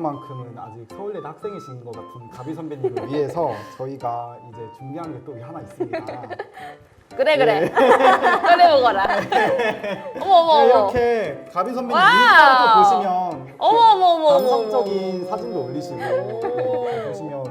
마음만큼은 아직 서울대 학생이신 것 같은 가비 선배님을 위해서 저희가 이제 준비한 게 또 하나 있습니다. 그래 그래. 그래 먹어라. 어머 어머 네, 어머. 이렇게 가비 선배님 와우. 인스타도 보시면 어머 어머 어머 어머. 감성적인 어머. 사진도 올리시고 오. 네, 보시면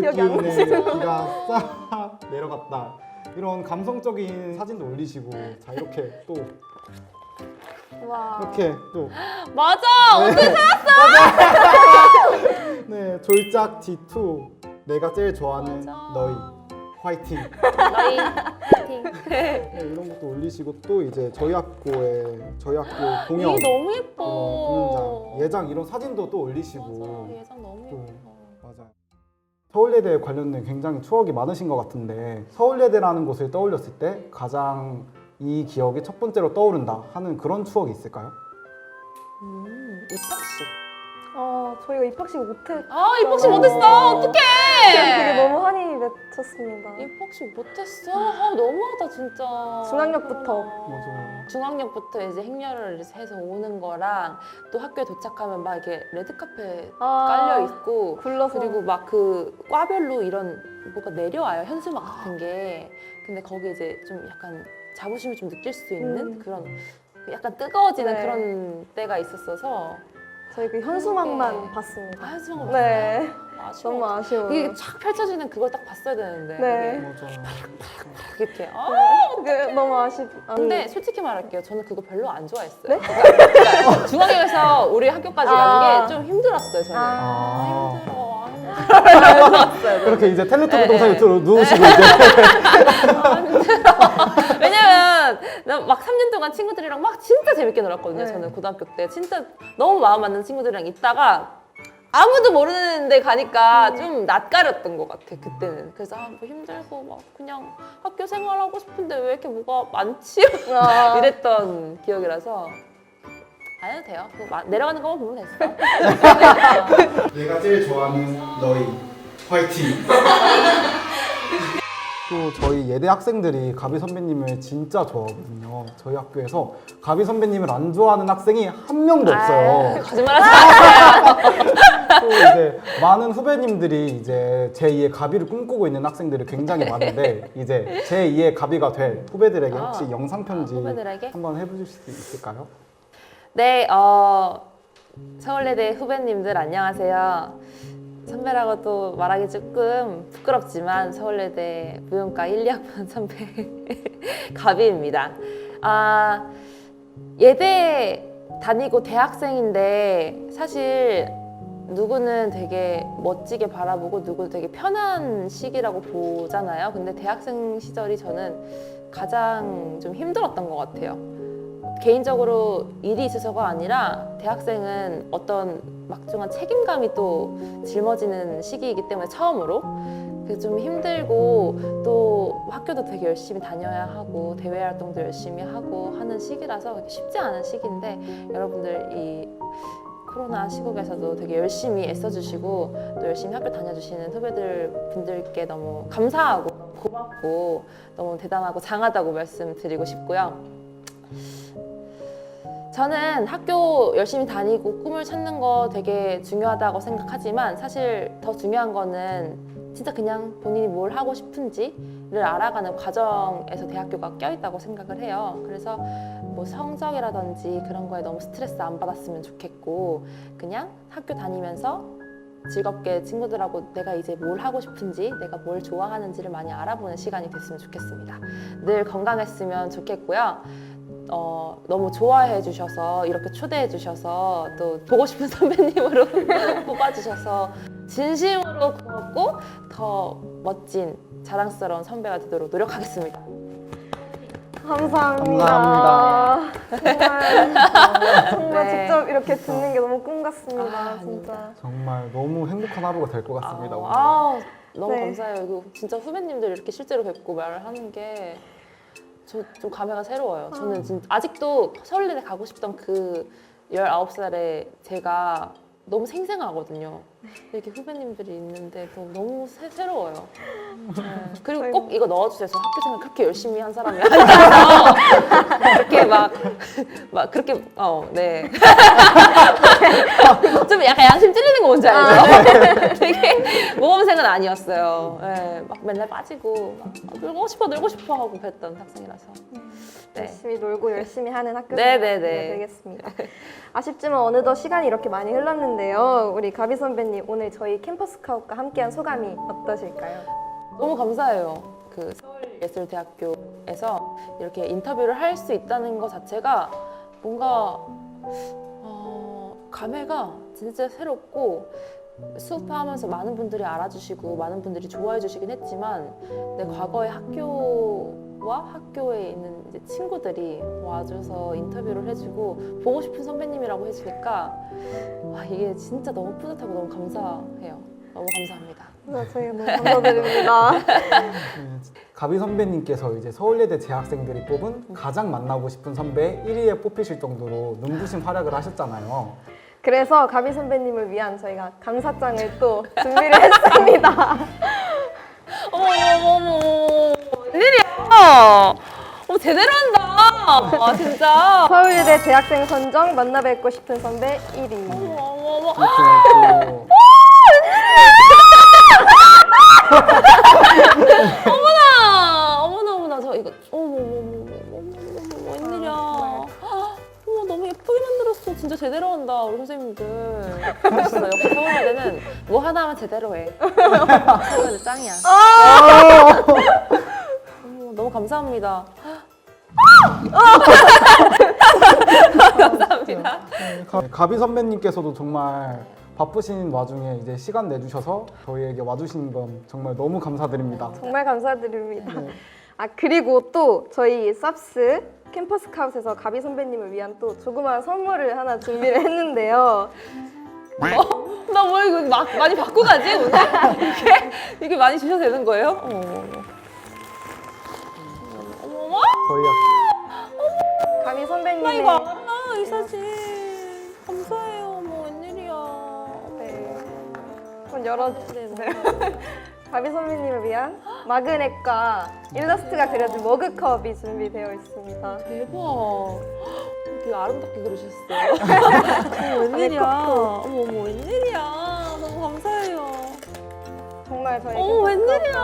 기억이 안 겨울기운에 비가 싹 내려갔다 이런 감성적인 사진도 올리시고 자 이렇게 또 와. 이렇게 또 맞아. 네, 졸작 D2 내가 제일 좋아하는 맞아. 너희 화이팅 너희 파이팅. 네, 이런 것도 올리시고 또 이제 저희 학교에 저희 학교 공연 이게 너무 이런 예뻐. 공연장 예장 이런 사진도 또 올리시고 맞아. 예상 너무 또 예뻐. 맞아요. 서울예대 관련된 굉장히 추억이 많으신 것 같은데 서울예대라는 곳을 떠올렸을 때 가장 이 기억이 첫 번째로 떠오른다 하는 그런 추억이 있을까요? 음, 입학식. 어, 저희가 입학식 못해. 아 입학식 어. 못했어. 되게 어떡해. 너무 한이 맺혔습니다. 입학식 못했어. 아, 너무하다 진짜. 중학년부터. 맞아요. 중학년부터 이제 행렬을 해서 오는 거랑 또 학교에 도착하면 막 이렇게 레드카페 아, 깔려 있고 굴러서. 그리고 막 그 과별로 이런 뭐가 내려와요 현수막 같은 게 근데 거기 이제 좀 약간 자부심을 좀 느낄 수 있는 음. 그런 약간 뜨거워지는 네. 그런 때가 있었어서 저희 그 현수막만 그게- 봤습니다. 아 현수막 네. 아쉬워 너무 아쉬워요. 이게 쫙 펼쳐지는 그걸 딱 봤어야 되는데 네. 이게 이렇게 아 그게 너무 아쉽. 근데 솔직히 말할게요. 저는 그거 별로 안 좋아했어요. 네? 그러니까, 그러니까 중학교에서 우리 학교까지 아. 가는 게좀 힘들었어요. 저는. 아. 아, 힘들어. 아. 그렇게 이제 텔레토비 네, 동상에 네. 들어 누우시고 이제 아, 힘들어. 막 3년 동안 친구들이랑 막 진짜 재밌게 놀았거든요. 네. 저는 고등학교 때 진짜 너무 마음 맞는 친구들이랑 있다가 아무도 모르는 데 가니까 음. 좀 낯가렸던 것 같아 그때는. 그래서 아, 뭐 힘들고 막 그냥 학교 생활하고 싶은데 왜 이렇게 뭐가 많지? 아, 이랬던 기억이라서 안 해도 돼요. 그거 마- 내려가는 것만 보면 됐어. 내가 제일 좋아하는 너희 화이팅. 또 저희 예대 학생들이 가비 선배님을 진짜 좋아하거든요. 저희 학교에서 가비 선배님을 안 좋아하는 학생이 한 명도 없어요. 아유, 거짓말하지 마. 또 이제 많은 후배님들이 이제 제2의 가비를 꿈꾸고 있는 학생들이 굉장히 많은데 이제 제2의 가비가 될 후배들에게 혹시 아, 영상 편지 후배들에게? 한번 해주실 수 있을까요? 네, 어, 서울예대 후배님들 안녕하세요. 선배라고 또 말하기 조금 부끄럽지만 서울예대 무용과 1, 2학번 선배 가비입니다. 아, 예대 다니고 대학생인데 사실 누구는 되게 멋지게 바라보고 누구는 되게 편한 시기라고 보잖아요. 근데 대학생 시절이 저는 가장 좀 힘들었던 것 같아요. 개인적으로 일이 있어서가 아니라 대학생은 어떤 막중한 책임감이 또 짊어지는 시기이기 때문에 처음으로 그래서 좀 힘들고 또 학교도 되게 열심히 다녀야 하고 대외 활동도 열심히 하고 하는 시기라서 쉽지 않은 시기인데 여러분들 이 코로나 시국에서도 되게 열심히 애써주시고 또 열심히 학교 다녀주시는 후배들 분들께 너무 감사하고 고맙고 너무 대단하고 장하다고 말씀드리고 싶고요. 저는 학교 열심히 다니고 꿈을 찾는 거 되게 중요하다고 생각하지만 사실 더 중요한 거는 진짜 그냥 본인이 뭘 하고 싶은지를 알아가는 과정에서 대학교가 껴있다고 생각을 해요. 그래서 뭐 성적이라든지 그런 거에 너무 스트레스 안 받았으면 좋겠고 그냥 학교 다니면서 즐겁게 친구들하고 내가 이제 뭘 하고 싶은지 내가 뭘 좋아하는지를 많이 알아보는 시간이 됐으면 좋겠습니다. 늘 건강했으면 좋겠고요. 어, 너무 좋아해 주셔서 이렇게 초대해 주셔서 또 보고 싶은 선배님으로 뽑아 주셔서 진심으로 고맙고 더 멋진 자랑스러운 선배가 되도록 노력하겠습니다. 감사합니다. 감사합니다. 정말, 정말 네. 직접 이렇게 듣는 게 너무 꿈 같습니다. 아, 진짜. 정말 너무 행복한 하루가 될 것 같습니다. 아, 오늘. 아, 너무 네. 감사해요. 이거 진짜 후배님들 이렇게 실제로 뵙고 말을 하는 게 저 좀 감회가 새로워요. 저는 진짜 아직도 서울예대 가고 싶던 그 19살에 제가 너무 생생하거든요. 이렇게 후배님들이 있는데 또 너무 새, 새로워요. 네. 그리고 저희 꼭 이거 넣어주세요. 저 학교 생활 그렇게 열심히 한 사람이 아니라서 그렇게 막, 막 그렇게 어, 네. 좀 약간 양심 찔리는 거 뭔지 알죠? 되게 모범생은 아니었어요. 네, 막 맨날 빠지고 막 아, 놀고 싶어 놀고 싶어 하고 그랬던 학생이라서. 네. 열심히 놀고 열심히 하는 학교 네, 네, 네. 되겠습니다. 아쉽지만 어느덧 시간이 이렇게 많이 흘렀는데요. 우리 가비 선배님 오늘 저희 캠퍼스 카웃과 함께한 소감이 어떠실까요? 너무 감사해요. 그 서울예술대학교에서 이렇게 인터뷰를 할 수 있다는 것 자체가 뭔가 어, 감회가 진짜 새롭고 수업하면서 많은 분들이 알아주시고 많은 분들이 좋아해 주시긴 했지만 내 과거의 학교 와 학교에 있는 이제 친구들이 와줘서 인터뷰를 해주고 보고 싶은 선배님이라고 해주니까 와 이게 진짜 너무 뿌듯하고 너무 감사해요. 너무 감사합니다. 네, 너무 감사드립니다. 네, 가비 선배님께서 이제 서울예대 재학생들이 뽑은 가장 만나고 싶은 선배 1위에 뽑히실 정도로 눈부신 활약을 하셨잖아요. 그래서 가비 선배님을 위한 저희가 감사장을 또 준비를 했습니다. 어머 어머 어머 어머 웬일이야 어 제대로 한다. 아 진짜. 서울대 재학생 선정 만나 뵙고 싶은 선배 1위. 어머 어머 어머. 이렇게 또 어머나. 어머나 어머나. 저 이거 어머 어머 어머 어머 어머 어머 웬일이야. 어머 너무 예쁘게 만들었어. 진짜 제대로 한다 우리 선생님들. 진짜 역시 서울대는 뭐 하나 하면 제대로 해. 서울대 짱이야. 어머, 너무 감사합니다 감사합니다 가- 가비 선배님께서도 정말 바쁘신 와중에 이제 시간 내주셔서 저희에게 와주신 건 정말 너무 감사드립니다. 정말 감사드립니다. 네. 아 그리고 또 저희 쌉스 캠퍼스 카웃에서 가비 선배님을 위한 또 조그마한 선물을 하나 준비를 했는데요. 나뭐 이거 막 많이 받고 가지 오늘? 이게 이게 많이 주셔도 되는 거예요? 어 가비 나 선배님의 이거 알아 이 사진. 감사해요. 뭐 웬일이야. 네. 한번 열어. 네, 네. 가비 선배님을 위한 마그넷과 일러스트가 그려진 머그컵이 준비되어 있습니다. 대박. 되게 아름답게 그러셨어요 어머 웬일이야. 어머 어머 웬일이야. 너무 감사해요. 정말 저희 어머 웬일이야.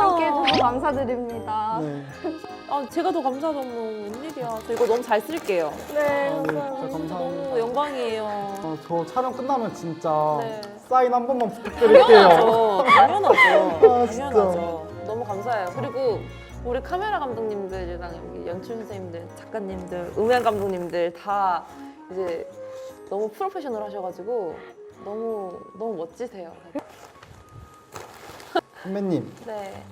함께 해주셔서 감사드립니다. 네. 아 제가 더 감사하죠 뭐 웬일이야 저 이거 너무 잘 쓸게요 네, 아, 네, 진짜 감사합니다. 감사합니다. 너무 영광이에요 어, 저 촬영 끝나면 진짜 네. 사인 한 번만 부탁드릴게요. 당연하죠. 당연하죠. 아, 진짜. 당연하죠. 너무 감사해요. 그리고 우리 카메라 감독님들이랑 여기 연출 선생님들, 작가님들, 음향 감독님들 다 이제 너무 프로페셔널 하셔가지고 너무 너무 멋지세요. 선배님 네.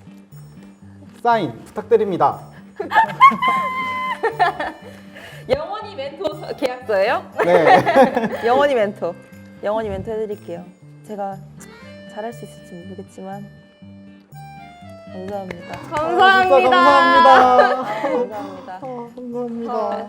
사인 부탁드립니다. 영원히 멘토 계약서예요? 네. 영원히 멘토. 영원히 멘토 해드릴게요. 제가 잘할 수 있을지 모르겠지만 감사합니다. 감사합니다. 아, 진짜 감사합니다. 감사합니다. 아, 감사합니다.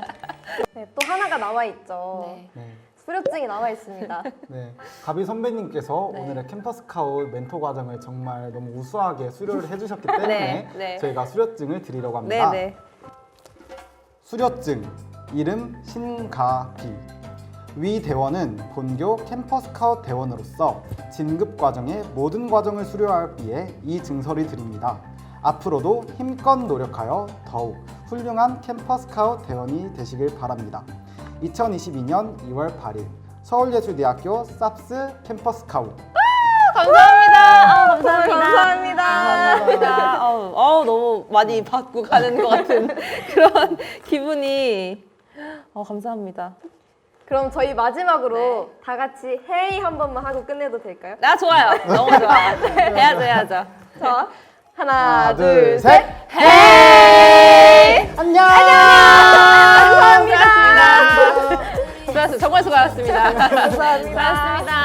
네, 또 하나가 남아 있죠. 네. 네. 수료증이 남아 있습니다. 네, 가비 선배님께서 네. 오늘의 캠퍼스 카웃 멘토 과정을 정말 너무 우수하게 수료를 해주셨기 때문에 네, 네. 저희가 수료증을 드리려고 합니다. 네네. 수료증 이름 신가비 위 대원은 본교 캠퍼스 카웃 대원으로서 진급 과정의 모든 과정을 수료하기 위해 이 증서를 드립니다. 앞으로도 힘껏 노력하여 더욱 훌륭한 캠퍼스 카웃 대원이 되시길 바랍니다. 2022년 2월 8일 서울예술대학교 쌉스 캠퍼스 카웃 감사합니다. 아, 감사합니다. 감사합니다. 감사합니다. 어우, 어우, 너무 많이 받고 가는 것 같은 그런 기분이. 어, 감사합니다. 그럼 저희 마지막으로 네. 다 같이 헤이 한 번만 하고 끝내도 될까요? 나 좋아요. 너무 좋아. 해야죠, 해야죠. 자, 하나, 둘. 셋 헤이! 안녕 감사합니다. 수고하셨습니다. 정말 수고하셨습니다. 감사합니다. 수고하셨습니다.